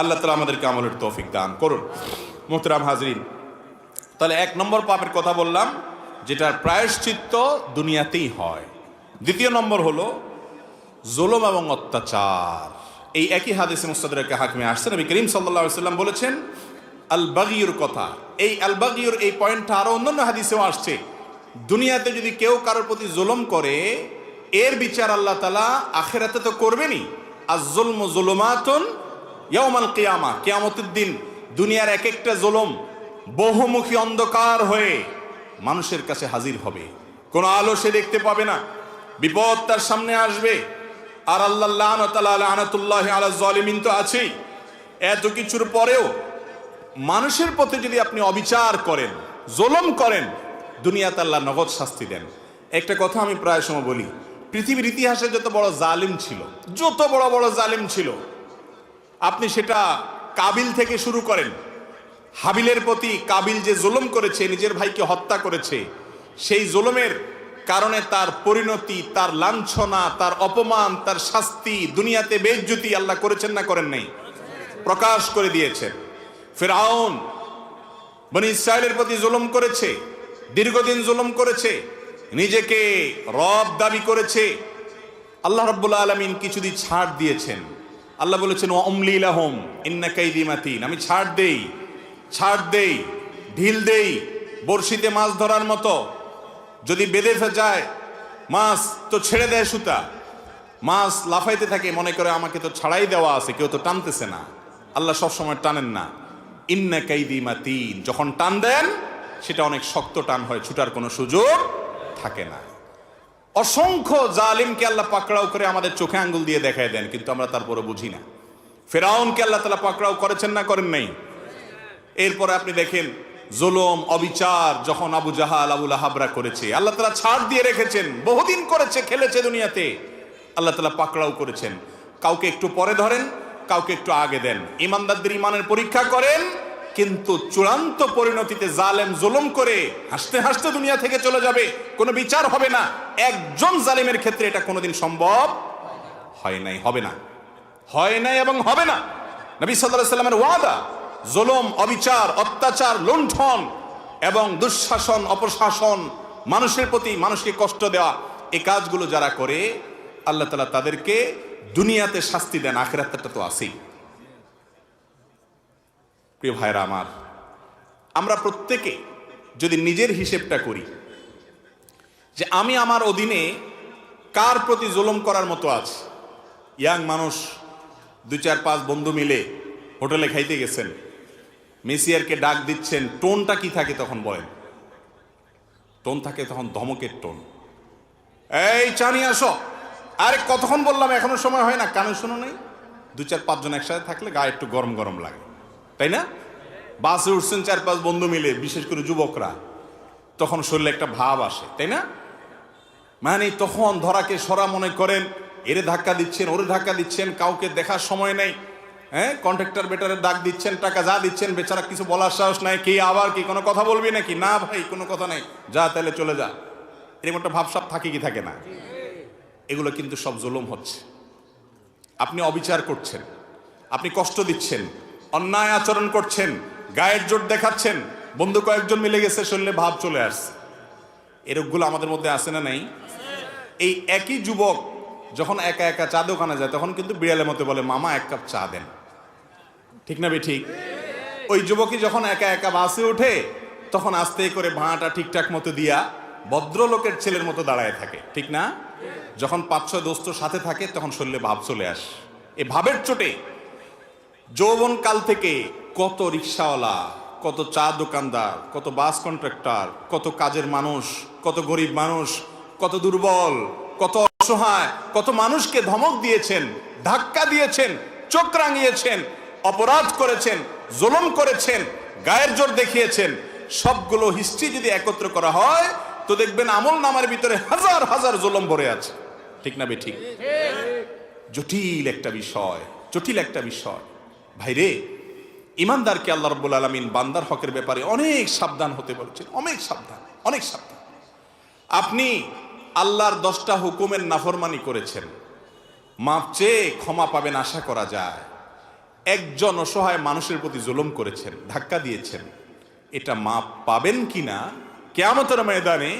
আল্লাহ তালা আমাদেরকে আমলের তৌফিক দান করুন। মোহতরাম হাজরিন, তাহলে এক নম্বর পাপের কথা বললাম, যেটার প্রায়শ্চিত্ত দুনিয়াতেই হয়। দ্বিতীয় নম্বর হলো জুলুম এবং অত্যাচার। এই একই হাদিসে মুস্তাদকে হাকমে আসছে, নবী করিম সাল্লাল্লাহু সাল্লাম বলেছেন আল বাগিয়ুর কথা। এই আল বাগিয়ুর এই পয়েন্টটা আরও অন্যান্য হাদিসেও আসছে। দুনিয়াতে যদি কেউ কারোর প্রতি জুলুম করে, এর বিচার আল্লাহ তালা আখেরাতে তো করবেনই। আর জুলম জুলুমাতুন ইয়াউমাল কিয়ামা, কিয়ামতের দিন দুনিয়ার এক একটা জুলুম বহুমুখী অন্ধকার হয়ে মানুষের কাছে হাজির হবে। কোনো আলো সে দেখতে পাবে না, বিপদ তার সামনে আসবে। আর আল্লাহ আনাতুল্লাহ আলা জলিমিন তো আছেই। এত কিছুর পরেও মানুষের প্রতি যদি আপনি অবিচার করেন, জোলম করেন, দুনিয়াতে আল্লাহ নগদ শাস্তি দেন। একটা কথা আমি প্রায় সময় বলি, পৃথিবীর ইতিহাসে যত বড় জালিম ছিল, যত বড় বড় জালিম ছিল আপনি সেটা কাবিল থেকে শুরু করেন। হাবিলের প্রতি কাবিল যে জুলুম করেছে, নিজের ভাইকে হত্যা করেছে, সেই জুলুমের কারণে তার পরিণতি, তার লাঞ্ছনা, তার অপমান, তার শাস্তি, দুনিয়াতে বেজ্জুতি আল্লাহ করেছেন না করেন নাই, প্রকাশ করে দিয়েছেন। ফেরাউন বনি ইসরায়েলের প্রতি জুলুম করেছে, দীর্ঘদিন জুলুম করেছে, নিজেকে রব দাবি করেছে, আল্লাহ রব্বুল্লা আলমিন কিছুদিন ছাড় দিয়েছেন। আল্লাহ বলেছেন অমলিলাহম ইন্না কাইদি মাতিন। আমি ছাড় দেই ছাড় দেই, ঢিল দেই, বড়শিতে মাছ ধরার মতো। যদি বেঁধে যায়, মাছ তো ছেড়ে দেয় সুতা। মাছ লাফাইতে থাকে, মনে করে আমাকে তো ছাড়াই দেওয়া আছে, কেউ তো টানতেছে না। আল্লাহ সবসময় টানেন না। ইন্না কাইদি মাতিন, যখন টান দেন, সেটা অনেক শক্ত টান হয়, ছুটার কোনো সুযোগ থাকে না। অসংখ্য জালিমকে আল্লাহ পাকড়াও করে আমাদের চোখে আঙ্গুল দিয়ে দেখায় দেন, কিন্তু আমরা তারপরে বুঝি না। ফেরাউনকে আল্লাহ তালা পাকড়াও করেছেন না করেন নাই? এরপরে আপনি দেখেন, জুলুম, অবিচার যখন আবু জাহাল আবুল আহাবরা করেছে, আল্লাহ তালা ছাড় দিয়ে রেখেছেন, বহুদিন করেছে, খেলেছে দুনিয়াতে। আল্লাহ তালা পাকড়াও করেছেন। কাউকে একটু পরে ধরেন, কাউকে একটু আগে দেন। ইমানদারদের ইমানের পরীক্ষা করেন কিন্তু চূড়ান্ত পরিণতিতে জালেম জুলুম করে হাসতে হাসতে দুনিয়া থেকে চলে যাবে, কোনো বিচার হবে না। একজন জালিমের ক্ষেত্রে এটা কোনোদিন সম্ভব হয় নাই, হবে না। হয় নাই এবং হবে না। নবী আলাইহি সাল্লামের ওয়াদা, জুলুম, অবিচার, অত্যাচার, লুণ্ঠন এবং দুঃশাসন, অপশাসন, মানুষের প্রতি মানুষকে কষ্ট দেওয়া, এই কাজগুলো যারা করে, আল্লাহ তালা তাদেরকে দুনিয়াতে শাস্তি দেন, আখেরাতটা তো আছেই। প্রিয় ভাইরা আমার, আমরা প্রত্যেকে যদি নিজের হিসেবটা করি, যে আমি আমার অধীনে কার প্রতি জুলুম করার মতো আছে ইয়াং মানুষ, দুই চার পাঁচ বন্ধু মিলে হোটেলে খাইতে গেছেন। মেসিয়ারকে ডাক দিচ্ছেন, টোনটা কি থাকে তখন বলেন। টোন থাকে তখন ধমকের টোন। এই চানি, আসো। আরে কতক্ষণ বললাম, এখনও সময় হয় না। কানে শোনো নেই? দু চার পাঁচজন একসাথে থাকলে গায়ে একটু গরম গরম লাগে। তাই না? বাসে উঠছেন চার পাঁচ বন্ধু মিলে, বিশেষ করে যুবকরা। তখন শরীরে একটা ভাব আসে, তাই না? মানে তখন ধরাকে সরা মনে করেন, এরে ধাক্কা দিচ্ছেন, ওরে ধাক্কা দিচ্ছেন, কাউকে দেখার সময় নেই। হ্যাঁ? কন্ট্রাক্টর বেটারের ডাক দিচ্ছেন, টাকা যা দিচ্ছেন, বেচারা কিছু বলার সাহস নাই, কি আবার কি কোনো কথা বলবি নাকি? না ভাই, কোনো কথা নাই। যা তাহলে চলে যা। এরকম একটা ভাবসাব থাকে কি থাকে না? এগুলো কিন্তু সব জুলুম হচ্ছে। আপনি অবিচার করছেন, আপনি কষ্ট দিচ্ছেন অন্যায় আচরণ করছেন, গায়ের জোট দেখাচ্ছেন, বন্ধু কয়েকজন মিলে গেছে শরীরে ভাব চলে আসছে। এরকগুলো আমাদের মধ্যে আসে না নাই? এই একই যুবক যখন একা একা চা দোকানে যায়, তখন কিন্তু বিড়ালের মতো বলে, মামা, এক কাপ চা দেন। ঠিক না ঠিক? ওই যুবকই যখন একা একা বাসে ওঠে, তখন আস্তে করে ভাঁটা ঠিকঠাক মতো দিয়া ভদ্রলোকের ছেলের মতো দাঁড়ায় থাকে। ঠিক না? যখন পাঁচ ছয় দোস্ত সাথে থাকে, তখন শরীরে ভাব চলে আস। এ ভাবের চোটে যৌবন কাল থেকে কত রিক্সাওয়ালা কত চা দোকানদার কত বাস কন্ট্রাক্টর কত কাজের মানুষ কত গরিব মানুষ কত দুর্বল কত অসহায় কত মানুষকে ধমক দিয়েছেন ধাক্কা দিয়েছেন চোখ রাঙিয়েছেন অপরাধ করেছেন জুলুম করেছেন গায়ের জোর দেখিয়েছেন। সবগুলো হিস্ট্রি যদি একত্র করা হয় তো দেখবেন আমল নামার ভিতরে হাজার হাজার জুলুম ভরে আছে। ঠিক না বে ঠিক। জটিল একটা বিষয় জটিল একটা বিষয়। ভাইরে, ইমানদারকে আল্লাহ রব্বুল আলমিন বান্দার হকের ব্যাপারে অনেক সাবধান হতে বলেছেন, অনেক সাবধান অনেক সাবধান। আপনি আল্লাহর দশটা হুকুমের নাফরমানি করেছেন, মাপ চেয়ে ক্ষমা পাবেন আশা করা যায়। একজন অসহায় মানুষের প্রতি জুলুম করেছেন, ধাক্কা দিয়েছেন, এটা মাপ পাবেন কিনা, কেয়ামতের ময়দানে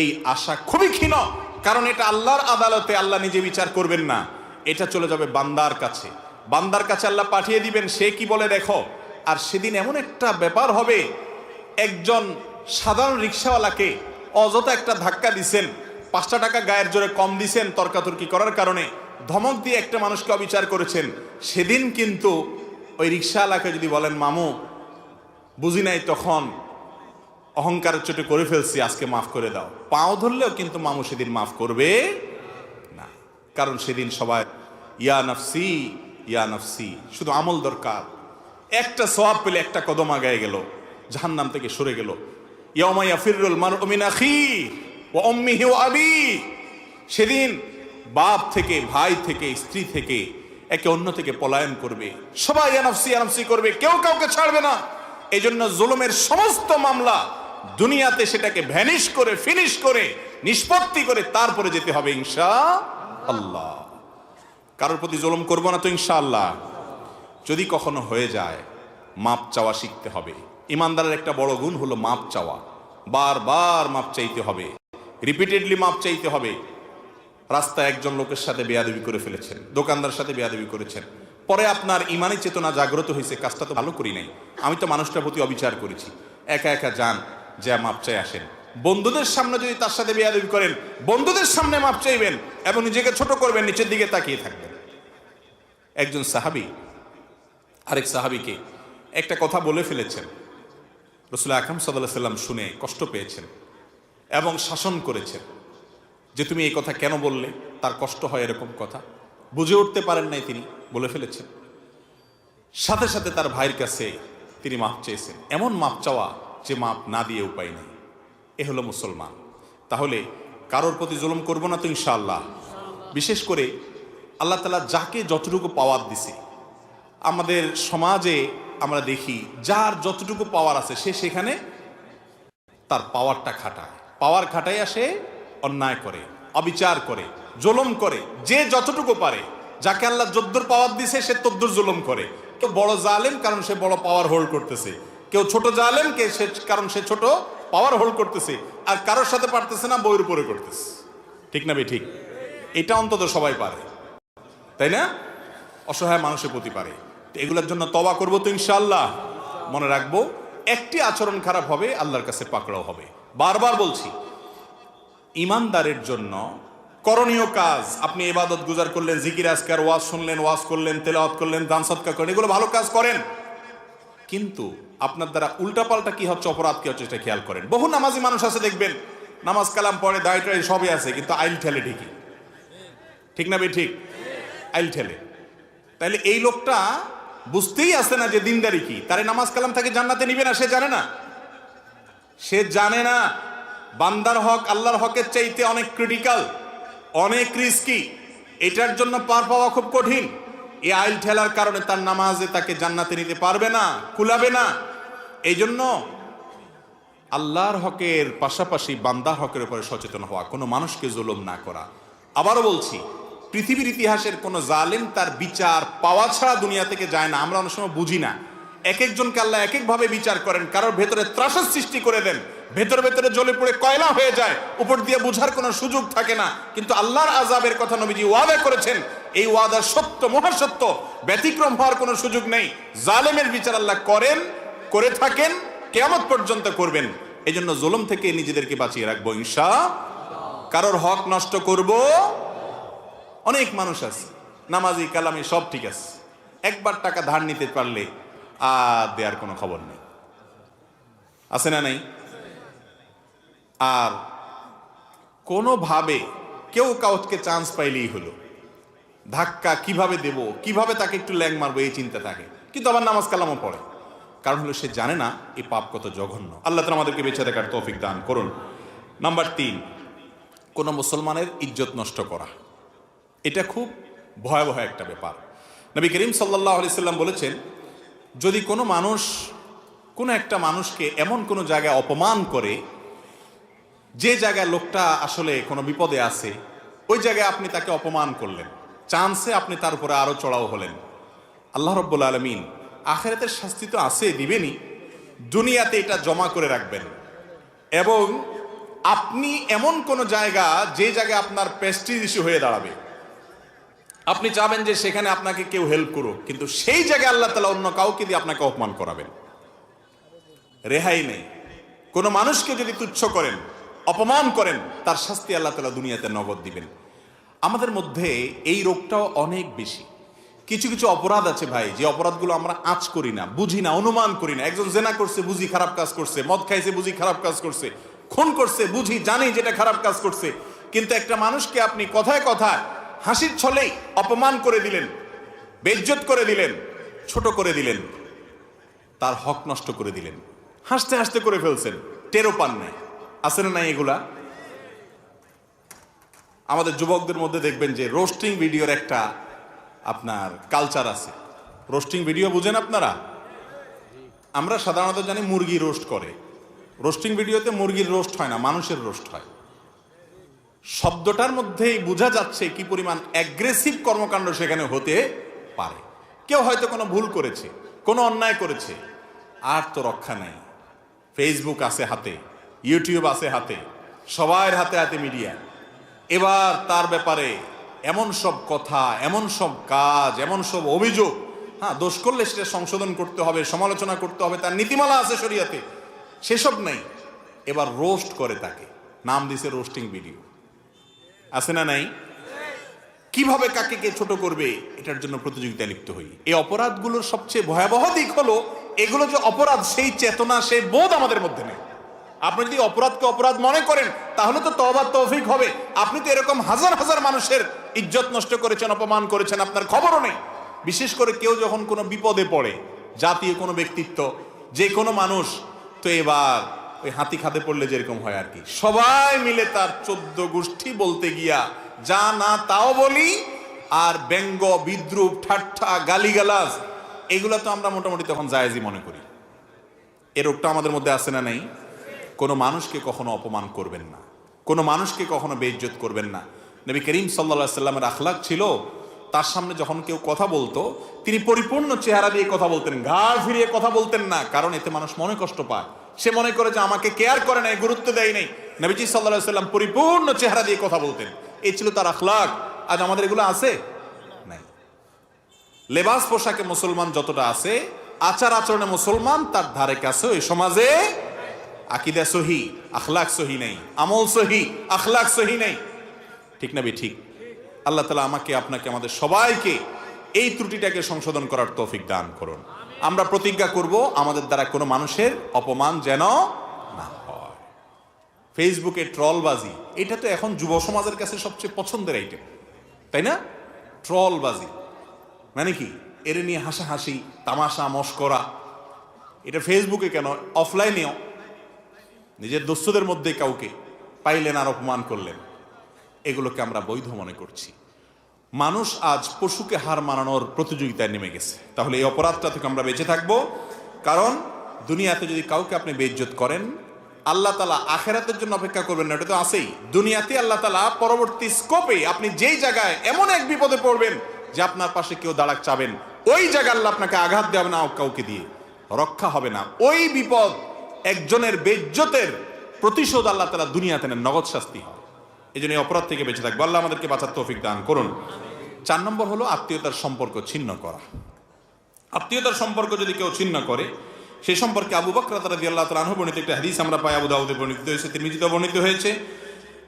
এই আশা খুবই ক্ষীণ, কারণ এটা আল্লাহর আদালতে আল্লাহ নিজে বিচার করবেন না, এটা চলে যাবে বান্দার কাছে। বান্দার কাছে আল্লাহ পাঠিয়ে দিবেন, সে কি বলে দেখো। আর সেদিন এমন একটা ব্যাপার হবে, একজন সাধারণ রিক্সাওয়ালাকে অযথা একটা ধাক্কা দিছেন, পাঁচটা টাকা গায়ের জোরে কম দিছেন তর্কাতর্কি করার কারণে ধমক দিয়ে একটা মানুষকে অবিচার করেছেন। সেদিন কিন্তু ওই রিক্সাওয়ালাকে যদি বলেন, মামু, বুঝি নাই তখন অহংকারের চোটে করে ফেলছি, আজকে মাফ করে দাও। পাও ধরলেও কিন্তু মামু সেদিন মাফ করবে না। কারণ সেদিন সবাই, ইয়া নফসি ইয়া নফসি, শুধু আমল দরকার। একটা সওয়াব পেলে একটা কদম আগায় গেল, জাহান্নাম থেকে সরে গেল। ইয়ামাইয়া ফিরুল মার ও অম্মিহি ও আবি। সেদিন বাপ থেকে, ভাই থেকে, স্ত্রী থেকে একে অন্য থেকে পলায়ন করবে। সবাই এনফসি এনফসি করবে, কেউ কাউকে ছাড়বে না। এই জন্য জুলুমের সমস্ত মামলা দুনিয়াতে সেটাকে ভ্যানিশ করে, ফিনিশ করে, নিষ্পত্তি করে তারপরে যেতে হবে ইনশা আল্লাহ। কারোর প্রতি জুলুম করব না তো ইনশা আল্লাহ যদি কখনো হয়ে যায়, মাপ চাওয়া শিখতে হবে। ইমানদারের একটা বড় গুণ হলো মাপ চাওয়া। বারবার মাপ চাইতে হবে। রিপিটেডলি মাপ চাইতে হবে। রাস্তায় একজন লোকের সাথে বেয়াদবি করে ফেলেছেন দোকানদার সাথে বেয়াদবি করেছেন। পরে আপনার ইমানি চেতনা জাগ্রত হয়েছে, কাজটা তো ভালো করি নাই। আমি তো মানুষটার প্রতি অবিচার করেছি। একা একা যান, যা মাপ চাই আসেন। বন্ধুদের সামনে যদি তার সাথে বেয়াদবি করেন, বন্ধুদের সামনে মাপ চাইবেন এবং নিজেকে ছোট করবেন, নিচের দিকে তাকিয়ে থাকবেন। একজন সাহাবি, আরেক সাহাবিকে একটা কথা বলে ফেলেছেন। রসুল আকরম সাল্লাহ সাল্লাম শুনে কষ্ট পেয়েছেন এবং শাসন করেছেন যে তুমি এই কথা কেন বললে? তার কষ্ট হয় এরকম কথা। বুঝে উঠতে পারেন নাই তিনি, বলে ফেলেছেন। সাথে সাথে তার ভাইয়ের কাছে তিনি মাপ চেয়েছেন। এমন মাপ চাওয়া যে মাপ না দিয়ে উপায় নেই। এ হলো মুসলমান। তাহলে কারোর প্রতি জুলুম করব না তো ইনশাআল্লাহ। বিশেষ করে আল্লাহ তালা যাকে যতটুকু পাওয়ার দিছে। আমাদের সমাজে আমরা দেখি, যার যতটুকু পাওয়ার আছে, সে সেখানে তার পাওয়ারটা খাটায়। পাওয়ার খাটাইয়া সে অন্যায় করে, অবিচার করে, জুলুম করে, যে যতটুকু পারে। যাকে আল্লাহ যদ্দুর পাওয়ার দিছে, সে তদ্দুর জুলুম করে। কেউ বড় জালেম, কারণ সে বড় পাওয়ার হোল্ড করতেছে। কেউ ছোট জালেম কে সে, কারণ সে ছোট পাওয়ার হোল্ড করতেছে, আর কারোর সাথে পারতেছে না বইয়ের উপরে করতেছে। ঠিক না বে ঠিক। এটা অন্তত সবাই পারে। তাই না? অসহায় মানুষের প্রতি পারে। এগুলোর জন্য তবা করব তো ইনশাল্লাহ মনে রাখব, একটি আচরণ খারাপ হবে, আল্লাহর কাছে পাকড়াও হবে। বারবার বলছি, ইমানদারের জন্য করণীয় কাজ, আপনি ইবাদত গুজার করলেন, জিকির আজকার ওয়াজ শুনলেন, ওয়াজ করলেন, তেলাওয়াত করলেন, দান সৎকার করেন, এগুলো ভালো কাজ করেন। কিন্তু আপনার দ্বারা উল্টাপাল্টা কি হচ্ছে, অপরাধ কি হচ্ছে, সেটা খেয়াল করেন। বহু নামাজি মানুষ আছে, দেখবেন, নামাজ কালাম পড়ে দায় টাই সবই আছে, কিন্তু আইল ঠেলে ঠিকই। ঠিক না বে ঠিক? আইল ঠেলে। তাইলে এই লোকটা বুঝতেই আসে না যে দিনদারি কি। তারে নামাজ কালাম তাকে জান্নাতে নিবে না, সে জানে না। সে জানে না, বান্দার হক, আল্লাহর হকের চাইতে অনেক ক্রিটিক্যাল অনেক রিস্কি এটার জন্য পার পাওয়া খুব কঠিন। এই আইল ঠেলার কারণে তার নামাজে তাকে জান্নাতে নিতে পারবে না, কুলাবে না। এই জন্য আল্লাহর হকের পাশাপাশি বান্দার হকের উপরে সচেতন হওয়া, কোনো মানুষকে জুলুম না করা। আবারও বলছি, পৃথিবীর ইতিহাসের কোনো জালেম তার বিচার পাওয়া ছাড়া দুনিয়া থেকে যায় না। আমরা অনেক সময় বুঝি না। এক একজনকে আল্লাহ এক একভাবে বিচার করেন, কারোর ভেতরে ত্রাসের সৃষ্টি করে দেন, ভেতরে ভেতরে জ্বলে পড়ে কয়লা হয়ে যায়, উপর দিয়ে বোঝার কোনো সুযোগ থাকে না। কিন্তু আল্লাহর আজাবের কথা নবীজি ওয়াদা করেছেন এই ওয়াদা সত্য, মহাসত্য, ব্যতিক্রম হওয়ার কোনো সুযোগ নেই। জালেমের বিচার আল্লাহ করেন, করে থাকেন, কেয়ামত পর্যন্ত করবেন। এই জন্য জুলুম থেকে নিজেদেরকে বাঁচিয়ে রাখব ইনশা কারোর হক নষ্ট করব, অনেক মানুষ আছে, নামাজি, কালামি, সব ঠিক আছে। একবার টাকা ধার নিতে পারলে আর দেওয়ার কোনো খবর নেই। আছে না নাই? আর কোনোভাবে কেউ কাউকে চান্স পাইলেই হলো। ধাক্কা কীভাবে দেব? কীভাবে তাকে একটু ল্যাং মারবো? এই চিন্তা থাকে। কিন্তু আবার নামাজ কালামও পড়ে। কারণ হলো সে জানে না এই পাপ কত জঘন্য। আল্লাহ তালা আমাদেরকে বেঁচে দেখার তৌফিক দান করুন। নাম্বার তিন, কোনো মুসলমানের ইজ্জত নষ্ট করা। এটা খুব ভয়াবহ একটা ব্যাপার। নবী করিম সাল্লাহ আলি সাল্লাম বলেছেন, যদি কোনো মানুষ, কোনো একটা মানুষকে এমন কোনো জায়গায় অপমান করে, যে জায়গায় লোকটা আসলে কোনো বিপদে আছে, ওই জায়গায় আপনি তাকে অপমান করলেন। চান্সে আপনি তার উপরে আরও চড়াও হলেন। আল্লাহ রব্বুল আলমিন আখেরাতের শাস্তি তো আছে, দিবেনই। দুনিয়াতে এটা জমা করে রাখবেন। এবং আপনি এমন কোন জায়গা, যে জায়গায় আপনার প্রেস্টিজ ইস্যু হয়ে দাঁড়াবে। আপনি চাবেন যে সেখানে আপনাকে কেউ হেল্প করুক, কিন্তু সেই জায়গায় আল্লাহ তালা অন্য কাউকে দিয়ে আপনাকে অপমান করাবেন। রেহাই নেই। কোনো মানুষকে যদি তুচ্ছ করেন, অপমান করেন, তার শাস্তি আল্লাহ তালা দুনিয়াতে নগদ দিবেন। আমাদের মধ্যে এই রোগটাও অনেক বেশি। কিছু কিছু অপরাধ আছে ভাই, যে অপরাধগুলো আমরা আঁচ করি না, বুঝি না, অনুমান করি না। একজন জেনা করছে, বুঝি খারাপ কাজ করছে, মদ খাইছে, বুঝি খারাপ কাজ করছে, খুন করছে, বুঝি জানি যেটা খারাপ কাজ করছে। কিন্তু একটা মানুষকে আপনি কথায় কথায় হাসির ছলেই অপমান করে দিলেন, বেজ্জত করে দিলেন, ছোট করে দিলেন, তার হক নষ্ট করে দিলেন। হাসতে হাসতে করে ফেলছেন টেরো পান নাই। আছে না এগুলা? আমাদের যুবকদের মধ্যে দেখবেন যে রোস্টিং ভিডিওর একটা আপনার কালচার আছে। রোস্টিং ভিডিও বুঝেন আপনারা? আমরা সাধারণত জানি মুরগি রোস্ট করে। রোস্টিং ভিডিওতে মুরগির রোস্ট হয় না, মানুষের রোস্ট হয়। শব্দটার মধ্যেই বোঝা যাচ্ছে কি পরিমাণ অ্যাগ্রেসিভ কর্মকাণ্ড সেখানে হতে পারে। কেউ হয়তো কোনো ভুল করেছে, কোনো অন্যায় করেছে, আর তো রক্ষা নাই। ফেসবুক আছে হাতে ইউটিউব আছে হাতে সবার হাতে হাতে মিডিয়া এবার তার ব্যাপারে এমন সব কথা, এমন সব কাজ, এমন সব অভিযোগ হ্যাঁ দোষ করলে সেটা সংশোধন করতে হবে, সমালোচনা করতে হবে, তার নীতিমালা আছে শরিয়াতে, সেসব নেই। এবার রোস্ট করে তাকে, নাম দিছে রোস্টিং ভিডিও। আছে না নাই? কীভাবে কাকে কে ছোট করবে, এটার জন্য প্রতিযোগিতায় লিপ্ত হই। এই অপরাধগুলোর সবচেয়ে ভয়াবহ দিক হলো, এগুলো যে অপরাধ, সেই চেতনা, সেই বোধ আমাদের মধ্যে নেই। আপনি যদি অপরাধকে অপরাধ মনে করেন, তাহলে তো তবা তৌফিক হবে। আপনি তো এরকম হাজার হাজার মানুষের ইজ্জত নষ্ট করেছেন, অপমান করেছেন, আপনার খবরও নেই। বিশেষ করে কেউ যখন কোনো বিপদে পড়ে, জাতীয় কোনো ব্যক্তিত্ব, যে কোনো মানুষ, তো এবার ওই হাতি খাতে পড়লে যেরকম হয় আর কি। সবাই মিলে তার চোদ্দ গোষ্ঠী বলতে গিয়া, যা না তাও বলি, আর ব্যঙ্গ, বিদ্রুপ, ঠাট্টা, গালিগালাজ, এগুলো তো আমরা মোটামুটি তখন জায়েজই মনে করি। এ রোগটা আমাদের মধ্যে আছে না নেই? কোনো মানুষকে কখনো অপমান করবেন না। কোনো মানুষকে কখনো বেইজ্জত করবেন না। নবী করিম সাল্লা সাল্লামের আখলাক ছিল, তার সামনে যখন কেউ কথা বলতো, তিনি পরিপূর্ণ চেহারা দিয়ে কথা বলতেন ঘাড় ফিরিয়ে কথা বলতেন না, কারণ এতে মানুষ মনে কষ্ট পায়। সে মনে করে যে আমাকে কেয়ার করে নাই, গুরুত্ব দেয় নাই। নবীজি সাল্লাহ সাল্লাম পরিপূর্ণ চেহারা দিয়ে কথা বলতেন। এই ছিল তার আখলাক। আজ আমাদের এগুলো আছে? নাই। লেবাস পোশাকে মুসলমান যতটা আছে আচার আচরণে মুসলমান, তার ধারে কাছে ওই সমাজে আকিদা সহি, আখলাক সহি নেই, আমল সহি, আখলাক সহি নেই। ঠিক না ঠিক? আল্লাহ তালা আমাকে, আপনাকে, আমাদের সবাইকে এই ত্রুটিটাকে সংশোধন করার তৌফিক দান করুন। আমরা প্রতিজ্ঞা করব, আমাদের দ্বারা কোনো মানুষের অপমান যেন না হয়। ফেসবুকে ট্রলবাজি, এটা তো এখন যুব সমাজের কাছে সবচেয়ে পছন্দের আইটেম তাই না? ট্রলবাজি মানে কি? এর নিয়ে হাসাহাসি, তামাশা, মস্করা। এটা ফেসবুকে কেন? অফলাইনেও নিজের দস্যুদের মধ্যে কাউকে পাইলেন আর অপমান করলেন। এগুলোকে আমরা বৈধ মনে করছি। মানুষ আজ পশুকে হার মানানোর প্রতিযোগিতায় নেমে গেছে। তাহলে এই অপরাধটা থেকে আমরা বেঁচে থাকব। কারণ দুনিয়াতে যদি কাউকে আপনি বেইজ্জত করেন, আল্লাহ তালা আখেরাতের জন্য অপেক্ষা করবেন না, এটা তো আছেই। দুনিয়াতে আল্লাহ তালা পরবর্তী স্কোপে আপনি যেই জায়গায় এমন এক বিপদে পড়বেন যে আপনার পাশে কেউ দাঁড়াক চাবেন, ওই জায়গায় আল্লাহ আপনাকে আঘাত দেবে না কাউকে দিয়ে। রক্ষা হবে না। ওই বিপদ একজনের বেজ্জতের প্রতিশোধ আল্লাহ তালা দুনিয়াতে নেন, নগদ শাস্তি হয়। এই জন্য অপরাধ থেকে বেঁচে থাকব। আল্লাহ আমাদেরকে বাঁচার তৌফিক দান করুন। চার নম্বর হলো আত্মীয়তার সম্পর্ক ছিন্ন করা। আত্মীয়তার সম্পর্ক যদি কেউ ছিন্ন করে সেই সম্পর্কে আবু বকর রাদি আল্লাহ তালাহ বর্ণিত একটা হাদিস আমরা পাই, আবু দাউদে বর্ণিত হয়েছে তিরমিজিতে বর্ণিত হয়েছে।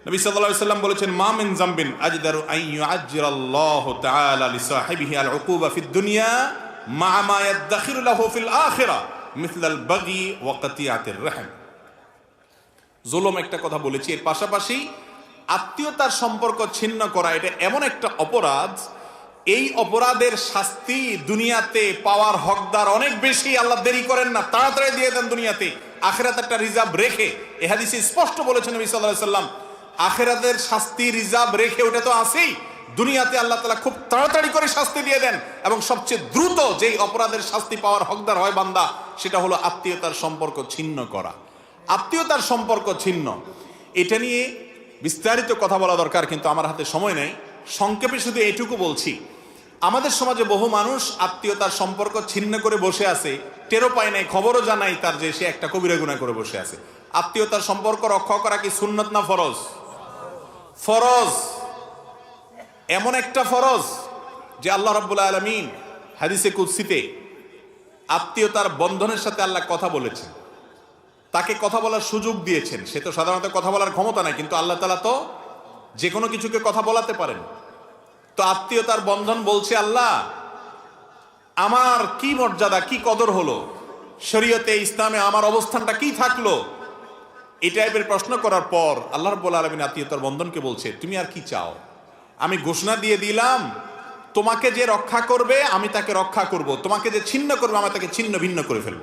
নবী আলাইহি সাল্লাম বলেছেন, মা মিন জামবিন আজদারু আন ইউআজ্জিরাল্লাহু তাআলা লিসাহিবিহি আল উকুবা ফিদ দুনিয়া মা মা ইয়াদখিরু লাহু ফিল মিথল আল বাগি ওয়া কাতিয়াতির রাহম। জুলুম একটা কথা বলেছি, এর পাশাপাশি আত্মীয়তার সম্পর্ক ছিন্ন করা, এটা এমন একটা অপরাধ। এই অপরাধের শাস্তি দুনিয়াতে পাওয়ার হকদার অনেক বেশি, আল্লাহ দেরি করেন না, তাড়াতাড়ি দিয়ে দেন দুনিয়াতে। আখেরাত একটা রিজার্ভ রেখে, এ হাদিসে স্পষ্ট বলেছেন নবী আলাইহি সাল্লাম আখেরাতের শাস্তি রিজার্ভ রেখে ওটা তো আছেই। দুনিয়াতে আল্লাহ তালা খুব তাড়াতাড়ি করে শাস্তি দিয়ে দেন এবং সবচেয়ে দ্রুত যেই অপরাধের শাস্তি পাওয়ার হকদার হয় বান্দা, সেটা হলো আত্মীয়তার সম্পর্ক ছিন্ন করা। আত্মীয়তার সম্পর্ক ছিন্ন, এটা নিয়ে বিস্তারিত কথা বলা দরকার, কিন্তু আমার হাতে সময় নেই। সংক্ষেপে শুধু এটুকু বলছি, আমাদের সমাজে বহু মানুষ আত্মীয়তার সম্পর্ক ছিন্ন করে বসে আছে, টেরও পায় নাই, খবরও জানাই তার যে সে একটা কবিরা গুণা করে বসে আছে। আত্মীয়তার সম্পর্ক রক্ষা করা কি সুন্নত না ফরজ? ফরজ। এমন একটা ফরজ যে আল্লাহ রাব্বুল আলমিন হাদিসে কুৎসিতে আত্মীয়তার বন্ধনের সাথে আল্লাহ কথা বলেছেন। তাকে কথা বলার সুযোগ দিয়েছেন। সে তো সাধারণত কথা বলার ক্ষমতা নাই, কিন্তু আল্লাহ তালা তো যে কোনো কিছুকে কথা বলাতে পারেন। তো আত্মীয়তার বন্ধন বলছে, আল্লাহ, আমার কি মর্যাদা, কি কদর হলো? শরীয়তে, ইসলামে আমার অবস্থানটা কি থাকল? এই টাইপের প্রশ্ন করার পর আল্লাহ রব্বুল আলমিন আত্মীয়তার বন্ধনকে বলছে, তুমি আর কি চাও? আমি ঘোষণা দিয়ে দিলাম, তোমাকে যে রক্ষা করবে, আমি তাকে রক্ষা করব। তোমাকে যে ছিন্ন করবে, আমি তাকে ছিন্ন ভিন্ন করে ফেলব।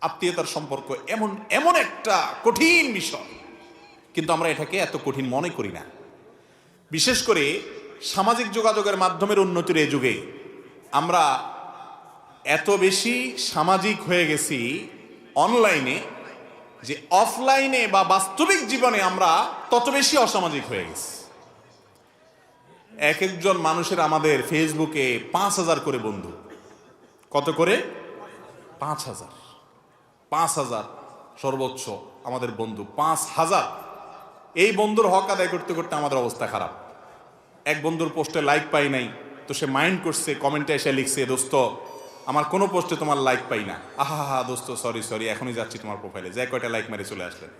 আত্মীয়তার সম্পর্ক এমন এমন একটা কঠিন বিষয়। কিন্তু আমরা এটাকে এত কঠিন মনে করি না। বিশেষ করে সামাজিক যোগাযোগের মাধ্যমের উন্নতির এ যুগে আমরা এত বেশি সামাজিক হয়ে গেছি অনলাইনে যে অফলাইনে বা বাস্তবিক জীবনে আমরা তত বেশি অসামাজিক হয়ে গেছি। এক একজন মানুষের আমাদের ফেসবুকে পাঁচ হাজার করে বন্ধু। কত করে? পাঁচ হাজার। পাঁচ হাজার সর্বোচ্চ আমাদের বন্ধু। পাঁচ হাজার। এই বন্ধুর হক আদায় করতে করতে আমাদের অবস্থা খারাপ। এক বন্ধুর পোস্টে লাইক পাই নাই, তো সে মাইন্ড করছে কমেন্টে এসে লিখছে, দোস্ত, আমার কোনো পোস্টে তোমার লাইক পাই না। আহা হা দোস্ত সরি সরি এখনই যাচ্ছি তোমার প্রোফাইলে যে কয়টা লাইক মেরে চলে আসলেন।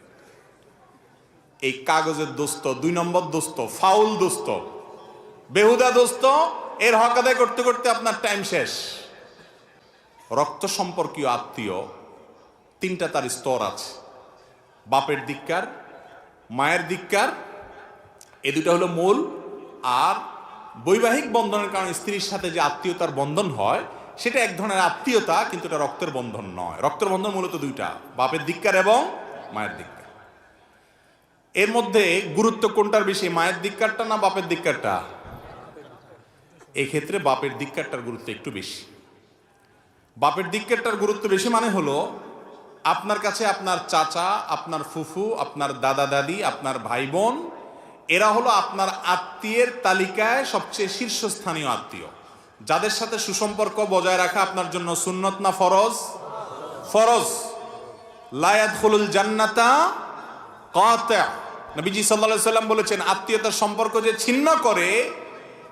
এই কাগজের দোস্ত, দুই নম্বর দোস্ত, ফাউল দোস্ত। বেহুদা দোস্ত, এর হক আদায় করতে করতে আপনার টাইম শেষ। রক্ত সম্পর্কীয় আত্মীয়, তিনটা তার স্তর আছে। বাপের দিককার, মায়ের দিককার, এ দুটা হলো মূল। আর বৈবাহিক বন্ধনের কারণে স্ত্রীর সাথে যে আত্মীয়তার বন্ধন হয়, সেটা এক ধরনের আত্মীয়তা, কিন্তু এটা রক্তের বন্ধন নয়। রক্তের বন্ধন মূলত দুইটা, বাপের দিককার এবং মায়ের দিককার। এর মধ্যে গুরুত্ব কোনটার বেশি, মায়ের দিককারটা না বাপের দিককারটা? এক্ষেত্রে বাপের দিককারটার গুরুত্ব একটু বেশি। বাপের দিককারটার গুরুত্ব বেশি মানে হলো, আপনার কাছে আপনার চাচা, আপনার ফুফু, আপনার দাদা দাদি, আপনার ভাই বোন এরা হলো আপনার আত্মীয়ের তালিকায় সবচেয়ে শীর্ষস্থানীয় আত্মীয়। যাদের সাথে সুসম্পর্ক বজায় রাখা আপনার জন্য সুন্নত না ফরজ? ফরজ। লায়াত হলুল জান্নাতা কাতা। নবীজি সাল্লাহ সাল্লাম বলেছেন, আত্মীয়তার সম্পর্ক যে ছিন্ন করে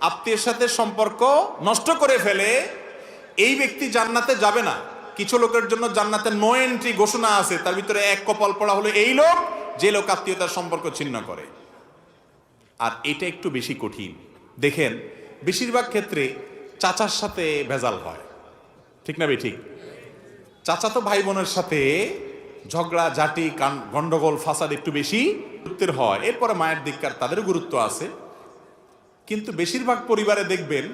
আত্মীয়ের সাথে সম্পর্ক নষ্ট করে ফেলে, এই ব্যক্তি জান্নাতে যাবে না। কিছু লোকের জন্য জান্নাতে নো এন্ট্রি ঘোষণা আছে, তার ভিতরে এক কপাল পড়া হলো এই লোক, যে লোক আত্মীয়তার সম্পর্ক ছিন্ন করে। আর এটা একটু বেশি কঠিন। দেখেন, বেশিরভাগ ক্ষেত্রে চাচার সাথে ভেজাল হয়। ঠিক না ঠিক চাচাতো ভাই বোনের সাথে ঝগড়া জাটি কান- গন্ডগোল, ফাসাদ একটু বেশি গুরুত্বের হয়। এরপরে মায়ের দিককার তাদের গুরুত্ব আছে। কিন্তু বেশিরভাগ পরিবারে দেখবেন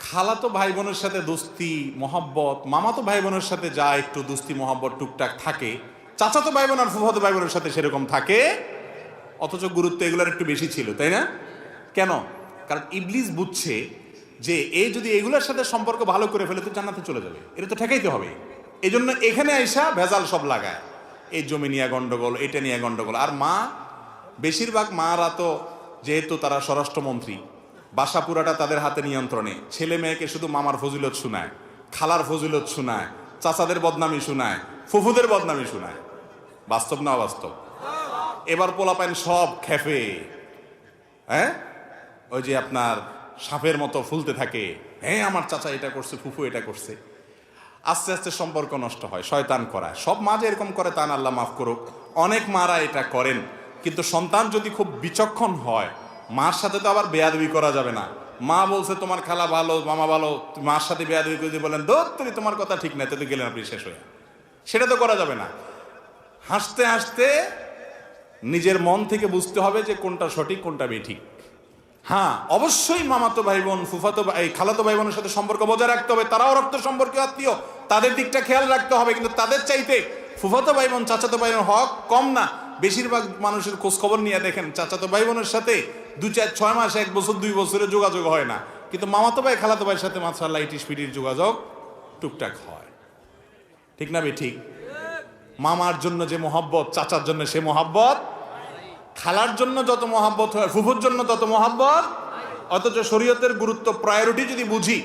খালাতো ভাই বোনের সাথে দোস্তি, মহাব্বত মামাতো ভাই বোনের সাথে যা একটু দোস্তি, মহাব্বত, টুকটাক থাকে চাচাতো ভাই বোন আর ফুফাতো ভাই বোনের সাথে সেরকম থাকে, অথচ গুরুত্ব এগুলোর একটু বেশি ছিল, তাই না? কেন? কারণ ইবলিস বুঝছে যে এ যদি এগুলোর সাথে সম্পর্ক ভালো করে ফেলে, তো জান্নাতে চলে যাবে। এটা তো ঠেকাইতে হবে। এই জন্য এখানে আইসা ভেজাল সব লাগায়। এই জমি নিয়ে গন্ডগোল, এটা নিয়ে গন্ডগোল। আর মা, বেশিরভাগ মারা তো যেহেতু তারা স্বরাষ্ট্রমন্ত্রী, বাসা পুরাটা তাদের হাতে নিয়ন্ত্রণে। ছেলে মেয়েকে শুধু মামার ফজিলত শোনায়, খালার ফজিলত শোনায়, চাচাদের বদনামি শোনায়, ফুফুদের বদনামি শোনায়। বাস্তব না অবাস্তব? এবার পোলা পোলাপাইন সব খেফে হ্যাঁ? ওই যে আপনার সাপের মতো ফুলতে থাকে। হ্যাঁ আমার চাচা এটা করছে, ফুফু এটা করছে। আস্তে আস্তে সম্পর্ক নষ্ট হয়, শয়তান করায়। সব মা যে এরকম করে তা না আল্লাহ মাফ করুক। অনেক মারা এটা করেন। কিন্তু সন্তান যদি খুব বিচক্ষণ হয়, মার সাথে তো আবার বেয়াদবি করা যাবে না। মা বলছে, তোমার খালা ভালো, মামা ভালো, মার সাথে বেয়াদবি করে বলেন, দোর তুমি তোমার কথা ঠিক না তো গেলেন আপনি শেষ হয়ে। সেটা তো করা যাবে না। হাসতে হাসতে নিজের মন থেকে বুঝতে হবে যে কোনটা সঠিক, কোনটা বেঠিক। হ্যাঁ অবশ্যই মামাতো ভাই বোন ফুফাতো ভাই খালাতো ভাই বোনের সাথে সম্পর্ক বজায় রাখতে হবে, তারাও রক্ত সম্পর্কে আত্মীয়, তাদের দিকটা খেয়াল রাখতে হবে, কিন্তু তাদের চাইতে ফুফাতো ভাই বোন চাচাতো ভাই বোন হক কম না। বেশিরভাগ মানুষের খোঁজ খবর নিয়ে দেখেন চাচাতো ভাই বোনের সাথে দু চার, ছয় মাস, এক বছর, দুই বছরে যোগাযোগ হয় না। কিন্তু মামাতো ভাই, খালাতো ভাইয়ের সাথে মাসাল্লাহ ইটিস পিটির যোগাযোগ টুকটাক হয়। ঠিক না বে, ঠিক? মামার জন্য যে মহাব্বত, চাচার জন্য সে মহাব্বত? খালার জন্য যত মহাব্বত হয়, ফুফুর জন্য তত মহাব্বত? অথচ শরীয়তের গুরুত্ব প্রায়োরিটি যদি বুঝি,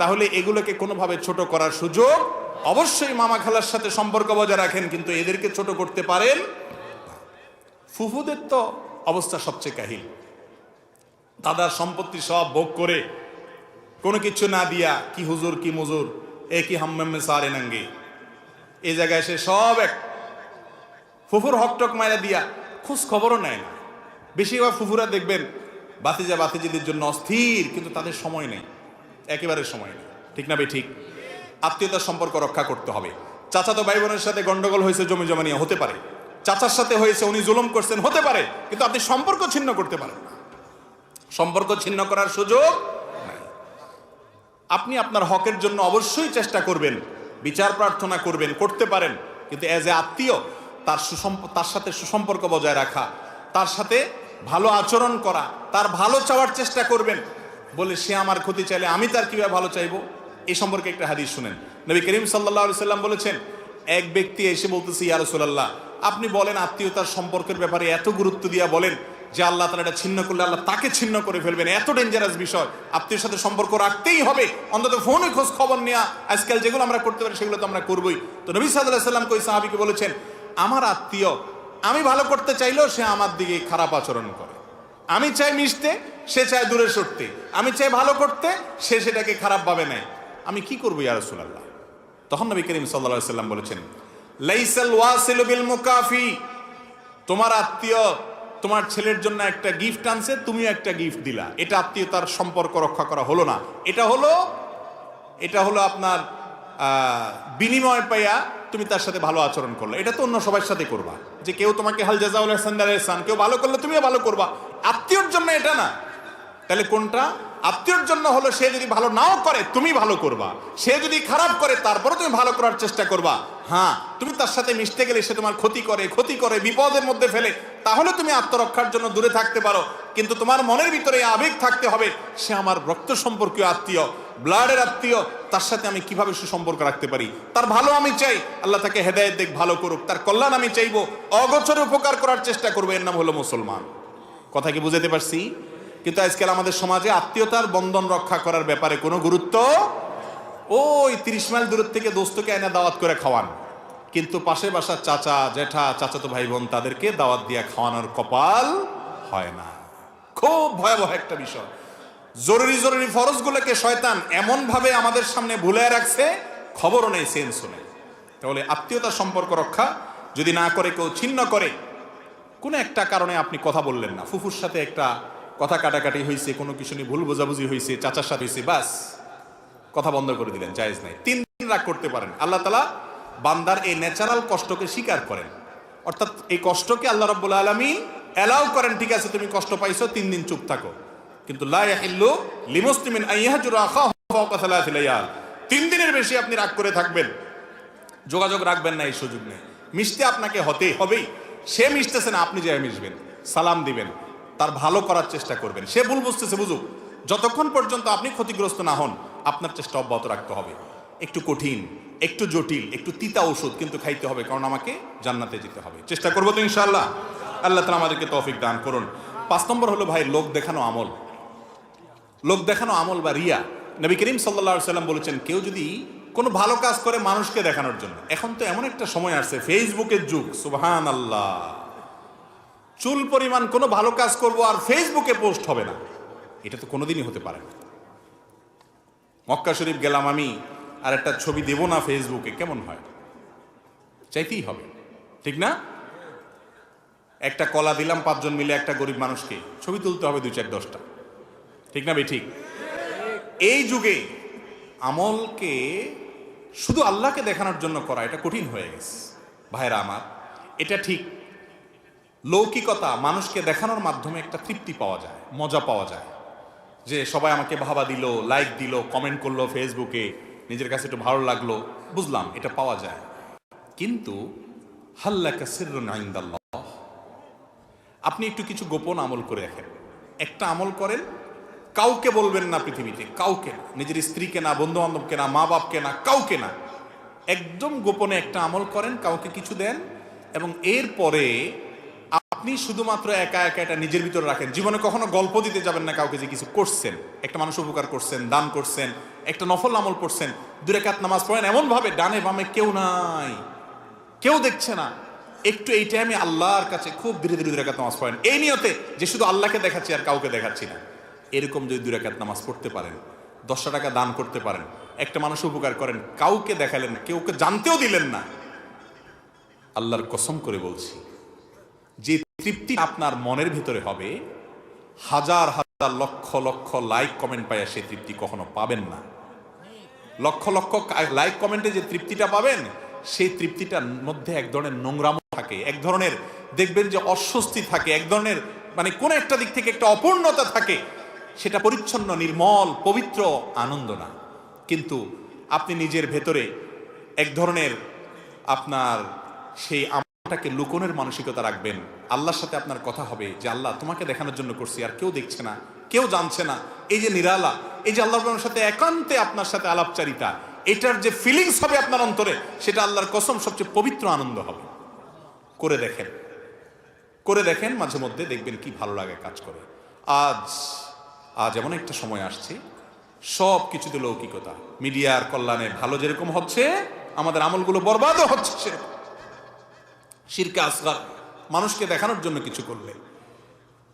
তাহলে এগুলোকে কোনোভাবে ছোট করার সুযোগ অবশ্যই মামা খালার সাথে সম্পর্ক বজায় রাখেন, কিন্তু এদেরকে ছোট করতে পারেন ফুফুদের তো অবস্থা সবচেয়ে কাহিল। দাদার সম্পত্তি সব ভোগ করে কোনো কিছু না দিয়া কি হুজুর, কি মুজুর, এ কি হাম্মামে সারে নাঙ্গে। এই জায়গায় সে সব এক। ফুফুর হকটক মায়েরা দিয়া খোঁজ খবরও নেয় না। বেশিরভাগ ফুফুরা দেখবেন বাতিজা বাতিজিদের জন্য অস্থির, কিন্তু তাদের সময় নেই। একেবারে সময় নেই। ঠিক না বে ঠিক। আত্মীয়তার সম্পর্ক রক্ষা করতে হবে। চাচাতো ভাই বোনের সাথে গন্ডগোল হয়েছে জমি জমা নিয়ে, হতে পারে। চাচার সাথে হয়েছে, উনি জুলুম করছেন, হতে পারে, কিন্তু আপনি সম্পর্ক ছিন্ন করতে পারেন সম্পর্ক ছিন্ন করার সুযোগ আপনি আপনার হকের জন্য অবশ্যই চেষ্টা করবেন, বিচার প্রার্থনা করবেন, করতে পারেন, কিন্তু অ্যাজ এ আত্মীয়, তার সুসম্প তার সাথে সুসম্পর্ক বজায় রাখা, তার সাথে ভালো আচরণ করা, তার ভালো চাওয়ার চেষ্টা করবেন, বলে সে আমার ক্ষতি চাইলে আমি তার কীভাবে ভালো চাইব? এই সম্পর্কে একটা হাদিস শুনেন। নবী করিম সাল্লাহ সাল্লাম বলেছেন, এক ব্যক্তি এসে বলতেছে, ইয়া রাসূলুল্লাহ আপনি বলেন আত্মীয়তার সম্পর্কের ব্যাপারে এত গুরুত্ব দিয়া বলেন যে আল্লাহ তারা এটা ছিন্ন করলে আল্লাহ তাকে ছিন্ন করে ফেলবেন। এত ডেঞ্জারাস বিষয়। আত্মীয়ের সাথে সম্পর্ক রাখতেই হবে। অন্তত ফোনে খোঁজ খবর নেওয়া আজকাল যেগুলো আমরা করতে পারি সেগুলো তো আমরা করবোই। তো নবী সাল্লাহ সাল্লাম কই সাহাবিকে বলেছেন, আমার আত্মীয়, আমি ভালো করতে চাইলেও সে আমার দিকে খারাপ আচরণ করে। আমি চাই মিশতে, সে চায় দূরে সরতে। আমি চাই ভালো করতে, সে সেটাকে খারাপ ভাবে নেয়। আমি কি করব ইয়া রাসূলুল্লাহ? তখন নবী করিম সাল্লাল্লাহু সাল্লাম বলেছেন লাইসাল ওয়াসিলু বিল তোমার আত্মীয় তোমার ছেলের জন্য একটা গিফট আনছে, তুমিও একটা গিফট দিলা। এটা আত্মীয়তার সম্পর্ক রক্ষা করা হলো না। এটা হলো এটা হলো আপনার বিনিময় পাইয়া তুমি তার সাথে ভালো আচরণ করলে। এটা তো অন্য সবার সাথে করবা। যে কেউ তোমাকে হাল জাজাউল হাসান কেউ ভালো করলে তুমিও ভালো করবা। আত্মীয়র জন্য এটা না। তাহলে কোনটা? আত্মীয়র জন্য হলো সে যদি ভালো নাও করে, তুমি ভালো করবা। সে যদি খারাপ করে তারপরে তুমি ভালো করার চেষ্টা করবা। হ্যাঁ তুমি তার সাথে মিশতে গেলে সে তোমার ক্ষতি করে ক্ষতি করে, বিপদের মধ্যে ফেলে, তাহলে তুমি আত্মরক্ষার জন্য দূরে থাকতে পারো। কিন্তু তোমার মনের ভিতরে আবেগ থাকতে হবে, সে আমার রক্ত সম্পর্কীয় আত্মীয় ব্লাডের আত্মীয়, তার সাথে আমি কীভাবে সুসম্পর্ক রাখতে পারি? তার ভালো আমি চাই, আল্লাহ তাকে হেদায়েত দেখ, ভালো করুক। তার কল্যাণ আমি চাইব, অগোচরে উপকার করার চেষ্টা করব, এর নাম হলো মুসলমান। কথা কি বুঝাতে পারছি? কিন্তু আজকাল আমাদের সমাজে আত্মীয়তার বন্ধন রক্ষা করার ব্যাপারে কোনো গুরুত্ব ওই তিরিশ মাইল দূর থেকে দোস্তকে এনে দাওয়াত করে খাওয়ান। কিন্তু পাশে বাসার চাচা, জেঠা, চাচাতো ভাই বোন তাদেরকে দাওয়াত দিয়ে খাওয়ানোর কপাল হয় না। খুব ভয়াবহ একটা বিষয়। জরুরি জরুরি ফরজগুলোকে শয়তান এমনভাবে আমাদের সামনে ভুলে রাখছে, খবরও নেই, সেন্সও নেই। তাহলে আত্মীয়তার সম্পর্ক রক্ষা যদি না করে, কেউ ছিন্ন করে, কোনো একটা কারণে আপনি কথা বললেন না। ফুফুর সাথে একটা কথা কাটাকাটি হয়েছে কোনো কিছু নিয়ে ভুল বোঝাবুঝি হয়েছে চাচার সাথে হয়েছে বাস। কথা বন্ধ করে দিলেন, জায়েজ নাই। তিন দিন রাগ করতে পারেন। আল্লাহ তালা বান্দার এই ন্যাচারাল কষ্টকে স্বীকার করেন। অর্থাৎ এই কষ্টকে আল্লাহ রব্বুল আলমিন অ্যালাউ করেন, ঠিক আছে, তুমি কষ্ট পাইছো, তিন দিন চুপ থাকো। কিন্তু তিন দিনের বেশি আপনি রাগ করে থাকবেন। যোগাযোগ রাখবেন না, এই সুযোগ নেই। মিশতে আপনাকে হতেই হবেই। সে মিশতেছে না, আপনি যাই মিশবেন। সালাম দিবেন। তার ভালো করার চেষ্টা করবেন। সে ভুল বুঝতেছে, বুঝুক। যতক্ষণ পর্যন্ত আপনি ক্ষতিগ্রস্ত না হন, আপনার চেষ্টা অব্যাহত রাখতে হবে। একটু কঠিন, একটু জটিল, একটু তিতা ওষুধ কিন্তু খাইতে হবে, কারণ আমাকে জান্নাতে যেতে হবে। চেষ্টা করব তো ইনশাআল্লাহ। আল্লাহ তালা আমাদেরকে তৌফিক দান করুন। পাঁচ নম্বর হলো ভাই, লোক দেখানো আমল। লোক দেখানো আমল বা রিয়া। নবী করিম সাল্লা সাল্লাম বলেছেন, কেউ যদি কোনো ভালো কাজ করে মানুষকে দেখানোর জন্য, এখন তো এমন একটা সময় আসছে ফেসবুকের যুগ সুবহান আল্লাহ চুল পরিমাণ কোনো ভালো কাজ করব আর ফেসবুকে পোস্ট হবে না। এটা তো কোনোদিনই হতে পারে না। মক্কা শরীফ গেলাম আমি, আর একটা ছবি দেব না ফেসবুকে, কেমন হয়? চাইতেই হবে, ঠিক না? একটা কলা দিলাম, পাঁচজন মিলে একটা গরিব মানুষকে, ছবি তুলতে হবে দুই চার দশটা। ঠিক না বে ঠিক? এই যুগে আমলকে শুধু আল্লাহকে দেখানোর জন্য করা, এটা কঠিন হয়ে গেছে। ভাইরা আমার, এটা ঠিক লৌকিকতা মানুষকে দেখানোর মাধ্যমে একটা তৃপ্তি পাওয়া যায়, মজা পাওয়া যায়। যে সবাই আমাকে ভাবা দিল লাইক দিল কমেন্ট করল ফেসবুকে নিজের কাছে একটু ভালো লাগল, বুঝলাম, এটা পাওয়া যায়। কিন্তু আপনি একটু কিছু গোপন আমল করে রাখেন। একটা আমল করেন, কাউকে বলবেন না পৃথিবীতে, কাউকে না। নিজের স্ত্রীকে না বন্ধু বান্ধবকে না মা বাপকে না, কাউকে না। একদম গোপনে একটা আমল করেন, কাউকে কিছু দেন, এবং এরপরে আপনি শুধুমাত্র একা একা এটা নিজের ভিতরে রাখেন। জীবনে কখনো গল্প দিতে যাবেন না কাউকে যে কিছু করছেন। একটা মানুষ উপকার করছেন, দান করছেন, একটা নফল আমল করছেন। দুরেকাত নামাজ পড়েন, এমনভাবে ডানে বামে কেউ নাই। কেউ দেখছে না। একটু এই টাইমে আল্লাহর কাছে খুব ধীরে ধীরে দুরাকাত নামাজ পড়েন। এই নিয়তে যে শুধু আল্লাহকে দেখাচ্ছি আর কাউকে দেখাচ্ছি না। এরকম যদি দুরাকাত নামাজ পড়তে পারেন, দশটা টাকা দান করতে পারেন, একটা মানুষ উপকার করেন, কাউকে দেখালেন, কেউকে জানতেও দিলেন না। আল্লাহর কসম করে বলছি। যে তৃপ্তি আপনার মনের ভিতরে হবে, হাজার হাজার লক্ষ লক্ষ লাইক কমেন্ট পাইয়া সেই তৃপ্তি কখনো পাবেন না। লক্ষ লক্ষ লাইক কমেন্টে যে তৃপ্তিটা পাবেন সেই তৃপ্তিটার মধ্যে এক ধরনের নোংরাম থাকে, এক ধরনের দেখবেন যে অস্বস্তি থাকে, এক ধরনের মানে কোন একটা দিক থেকে একটা অপূর্ণতা থাকে, সেটা পরিচ্ছন্ন, নির্মল, পবিত্র, আনন্দ না। কিন্তু আপনি নিজের ভেতরে এক ধরনের আপনার সেই আমটাকে লুকোনের মানসিকতা রাখবেন। আল্লাহর সাথে আপনার কথা হবে যে, আল্লাহ, তোমাকে দেখানোর জন্য করছি, আর কেউ দেখছে না, কেউ জানছে না। এই যে নিরালা, এই যে আল্লাহর সাথে একান্তে আপনার সাথে আলাপচারিতা, এটার যে ফিলিংস হবে আপনার অন্তরে, সেটা আল্লাহর কসম সবচেয়ে পবিত্র আনন্দ হবে। করে দেখেন করে দেখেন, মাঝে মধ্যে দেখবেন কি ভালো লাগে কাজ করে। আজ আজ এমন একটা সময় আসছে, সব কিছুতে লৌকিকতা, মিডিয়ার কল্যাণে ভালো যেরকম হচ্ছে, আমাদের আমলগুলো বরবাদও হচ্ছে সেরকম। শিরকে আসগার। মানুষকে দেখানোর জন্য কিছু করলে।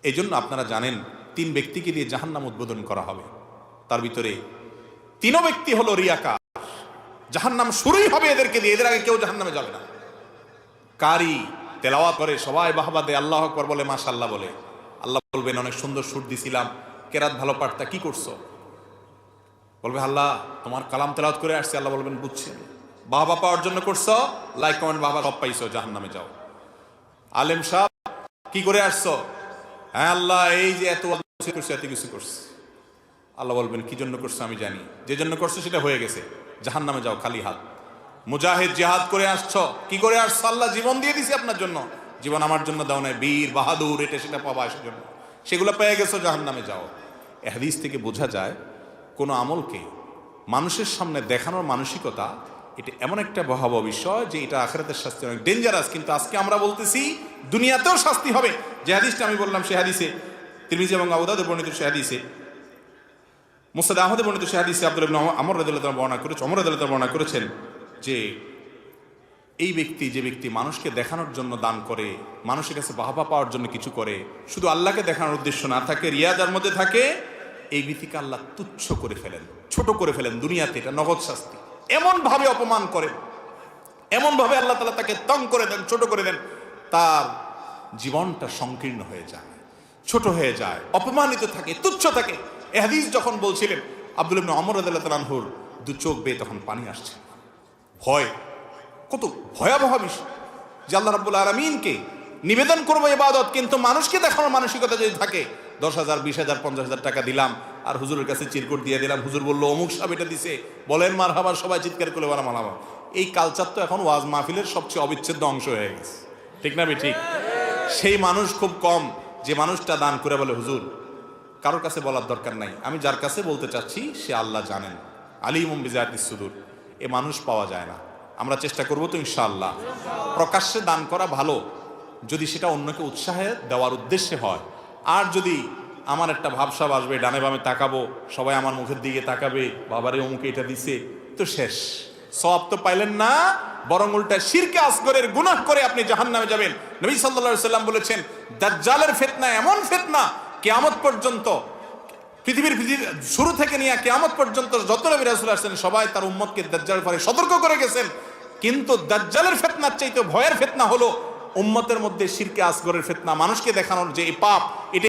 এই জন্য আপনারা জানেন, তিন ব্যক্তিকে দিয়ে জাহান্নাম উদ্বোধন করা হবে। তার ভিতরে তিনও ব্যক্তি হলো রিয়াকা জাহান্নাম শুরুই হবে এদেরকে দিয়ে, এদের আগে কেউ জাহান্নামে যাবে না। কারি তেলাওয়া করে, সবাই বাহবা দেয়, আল্লাহ আকবর বলে মাশাল্লাহ বলে। আল্লাহ বলবেন, অনেক সুন্দর সুর দিছিলাম। কেরাত ভালো পারতা কি করছ? বলবে, আল্লাহ, তোমার কালাম তেলাওয়াত করে আসছে। আল্লাহ বলবেন বুঝছেন বাবা পাওয়ার জন্য করছ? লাইক কমেন্ট বাবা সব পাইছো জাহান নামে যাও। আলেম সাহ কি করে আসছো? হ্যাঁ আল্লাহ, এই যে এত করছে, এত কিছু করছে। আল্লাহ বলবেন, কি জন্য করছ আমি জানি। যে জন্য করছ সেটা হয়ে গেছে। জাহান নামে যাও, খালি হাত। মুজাহিদ, জেহাদ করে আসছো। কি করে আসছো? আল্লাহ জীবন দিয়ে দিছি আপনার জন্য। জীবন আমার জন্য দাও নাই, বীর, বাহাদুর, এটা সেটা পাবা আসার জন্য। সেগুলো পেয়ে গেছো জাহান নামে যাও। এ হাদিস থেকে বোঝা যায়, কোনো আমলকে মানুষের সামনে দেখানোর মানসিকতা এটা এমন একটা ভয়াবহ বিষয় যে এটা আখেরাতের শাস্তি অনেক ডেঞ্জারাস কিন্তু আজকে আমরা বলতেছি দুনিয়াতেও শাস্তি হবে। যে হাদিসটা আমি বললাম সে হাদিসে, তিরমিজি এবং আবুদাদ বর্ণিত সে হাদিসে। মুসাদ আহমদ বর্ণিত সে হাদিসে আব্দুল ইবনে আমর রাদিয়াল্লাহু বর্ণনা করেছে অমর রাদিয়াল্লাহু বর্ণনা করেছেন যে এই ব্যক্তি যে ব্যক্তি মানুষকে দেখানোর জন্য দান করে, মানুষের কাছে বাহবা পাওয়ার জন্য কিছু করে, শুধু আল্লাহকে দেখানোর উদ্দেশ্য না থাকে রিয়াজার মধ্যে থাকে, এই ব্যক্তিকে আল্লাহ তুচ্ছ করে ফেলেন, ছোট করে ফেলেন দুনিয়াতে, এটা নগদ শাস্তি। এমন ভাবে অপমান করেন। এমন ভাবে আল্লাহ তালা তাকে তং করে দেন, ছোট করে দেন। তার জীবনটা সংকীর্ণ হয়ে যায়, ছোট হয়ে যায়, অপমানিত থাকে, তুচ্ছ থাকে। এ হাদিস যখন বলছিলেন, আব্দুল ইবনে অমর আদাল্লাহ তালানহুর দু চোখ বেয়ে তখন পানি আসছে। ভয়, কত ভয়াবহ বিষয় যে আল্লাহ রাব্বুল আলমিনকে নিবেদন করব ইবাদত কিন্তু মানুষকে দেখানোর মানসিকতা যদি থাকে, দশ হাজার, বিশ হাজার, পঞ্চাশ হাজার টাকা দিলাম আর হুজুরের কাছে চিরকুট দিয়ে দিলাম। হুজুর বলল, অমুক সাহেব এটা দিছে। বলেন মার হাবার সবাই চিৎকার করে বলা মালামা এই কালচার তো এখন ওয়াজ মাহফিলের সবচেয়ে অবিচ্ছেদ্য অংশ হয়ে গেছে। ঠিক না ঠিক সেই মানুষ খুব কম যে মানুষটা দান করে বলে, হুজুর, কারোর কাছে বলার দরকার নাই। আমি যার কাছে বলতে চাচ্ছি, সে আল্লাহ জানেন। আলিমুম বিজায়াতিস সুদূর। এ মানুষ পাওয়া যায় না। আমরা চেষ্টা করব তো ইনশাআল্লাহ। প্রকাশ্যে দান করা ভালো। যদি সেটা অন্যকে উৎসাহে দেওয়ার উদ্দেশ্যে হয়। আর যদি আমার একটা ভাবসাব আসবে, ডানে বামে তাকাবো, সবাই আমার মুখের দিকে তাকাবে, বাবারে অমুকে এটা দিছে। তো শেষ। সব তো পাইলেন না, বরং উল্টা শিরকে আসগরের গুনাহ করে আপনি জাহান নামে যাবেন। নবী সাল্লা সাল্লাম বলেছেন, দাজ্জালের ফেতনা এমন ফেতনা, কেয়ামত পর্যন্ত, পৃথিবীর শুরু থেকে নিয়ে কেয়ামত পর্যন্ত যত নবী রাসূল আসছেন, সবাই তার উম্মতকে দাজ্জাল পরে সতর্ক করে গেছেন। কিন্তু দাজ্জালের ফেতনার চাইতে ভয়ের ফেতনা হলো, উম্মতের মধ্যে শিরকে আসগরের ফেতনা, মানুষকে দেখানোর যে এই পাপ এটা